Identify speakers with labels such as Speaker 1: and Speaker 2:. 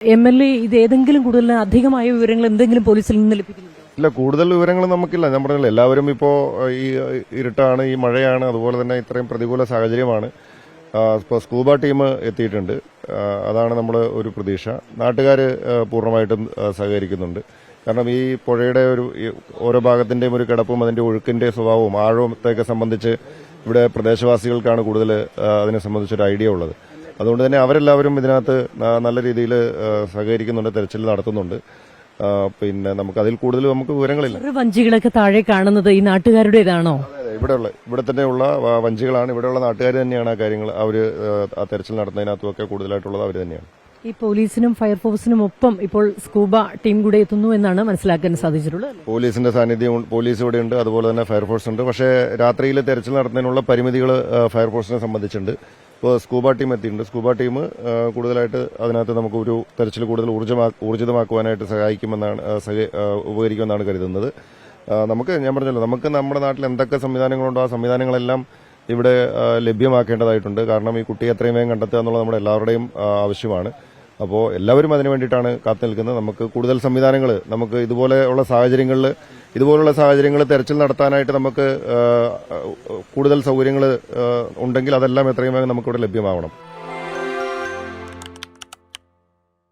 Speaker 1: M L A ഇത് ഏതെങ്കിലും കൂടുതൽ അധികമായ വിവരങ്ങൾ എന്തെങ്കിലും പോലീസിൽ നിന്ന് ലഭിക്കുന്നുണ്ടോ?
Speaker 2: ഇല്ല കൂടുതൽ വിവരങ്ങൾ നമുക്കില്ല. ഞാൻ പറഞ്ഞില്ല എല്ലാവരും ഇപ്പോ ഈ ഇരുട്ടാണ് ഈ മഴയാണ് അതുപോലെ തന്നെ ഇത്രയും പ്രതികൂല സാഹചര്യമാണ്. ഇപ്പോൾ സ്കൂബ ടീം എത്തിയിട്ടുണ്ട്. അതാണ് നമ്മൾ ഒരു പ്രതീക്ഷ. നാട്ടുകാർ പൂർണമായിട്ടും സഹകരിക്കുന്നുണ്ട്. കാരണം ഈ പുഴയുടെ ഒരു ഓരോ ഭാഗത്തിന്റെയും ഒരു കിടപ്പും അതിന്റെ ഒഴുക്കിന്റെ സ്വഭാവവും ആഴത്തെയൊക്കെ സംബന്ധിച്ച് ഇവിടെ പ്രദേശവാസികൾക്കാണ് കൂടുതൽ അതിനെ സംബന്ധിച്ചൊരു ഐഡിയ ഉള്ളത്. അതുകൊണ്ട് തന്നെ അവരെല്ലാവരും ഇതിനകത്ത് നല്ല രീതിയിൽ സഹകരിക്കുന്നുണ്ട് തെരച്ചിൽ നടത്തുന്നുണ്ട്. പിന്നെ നമുക്ക് അതിൽ കൂടുതൽ നമുക്ക് വിവരങ്ങളില്ല.
Speaker 1: വഞ്ചികളൊക്കെ താഴെ കാണുന്നത് ഈ നാട്ടുകാരുടേതാണോ?
Speaker 2: ഇവിടെയുള്ള ഇവിടെ തന്നെയുള്ള വഞ്ചികളാണ്. ഇവിടെയുള്ള നാട്ടുകാർ തന്നെയാണ് ആ കാര്യങ്ങൾ അവർ ആ, തെരച്ചിൽ തെരച്ചിൽ നടത്തുന്നതിനകത്തുമൊക്കെ കൂടുതലായിട്ടുള്ളത് അവർ തന്നെയാണ്.
Speaker 1: ഈ പോലീസിനും ഫയർഫോഴ്സിനും ഒപ്പം ഇപ്പോൾ സ്കൂബ ടീം കൂടെ എത്തുന്നു എന്നാണ് മനസ്സിലാക്കാൻ സാധിച്ചിട്ടുള്ളത്.
Speaker 2: പോലീസിന്റെ സാന്നിധ്യം പോലീസ് ഇവിടെ ഉണ്ട് അതുപോലെ തന്നെ ഫയർഫോഴ്സ് ഉണ്ട്. പക്ഷേ രാത്രിയിൽ തെരച്ചിൽ നടത്തുന്നതിനുള്ള പരിമിതികൾ ഫയർഫോഴ്സിനെ സംബന്ധിച്ചുണ്ട് ഇപ്പോൾ സ്കൂബ ടീം എത്തിയിട്ടുണ്ട്. സ്കൂബ ടീം കൂടുതലായിട്ട് അതിനകത്ത് നമുക്ക് ഒരു തെരച്ചിൽ കൂടുതൽ ഊർജിതമാക്കുവാനായിട്ട് സഹായിക്കുമെന്നാണ് ഉപകരിക്കുമെന്നാണ് കരുതുന്നത്. നമുക്ക് ഞാൻ പറഞ്ഞല്ലോ നമുക്ക് നമ്മുടെ നാട്ടിൽ എന്തൊക്കെ സംവിധാനങ്ങളുണ്ടോ ആ സംവിധാനങ്ങളെല്ലാം ഇവിടെ ലഭ്യമാക്കേണ്ടതായിട്ടുണ്ട്. കാരണം ഈ കുട്ടിയെ എത്രയും വേഗം കണ്ടെത്തുക എന്നുള്ളത് നമ്മുടെ എല്ലാവരുടെയും ആവശ്യമാണ്. അപ്പോൾ എല്ലാവരും അതിനു വേണ്ടിയിട്ടാണ് കാത്തു നിൽക്കുന്നത്. നമുക്ക് കൂടുതൽ സംവിധാനങ്ങൾ നമുക്ക് ഇതുപോലെയുള്ള സാഹചര്യങ്ങളിൽ ഇതുപോലുള്ള സാഹചര്യങ്ങൾ തെരച്ചിൽ നടത്താനായിട്ട് നമുക്ക് കൂടുതൽ സൗകര്യങ്ങൾ ഉണ്ടെങ്കിൽ അതെല്ലാം എത്രയും വേഗം നമുക്കിവിടെ ലഭ്യമാവണം.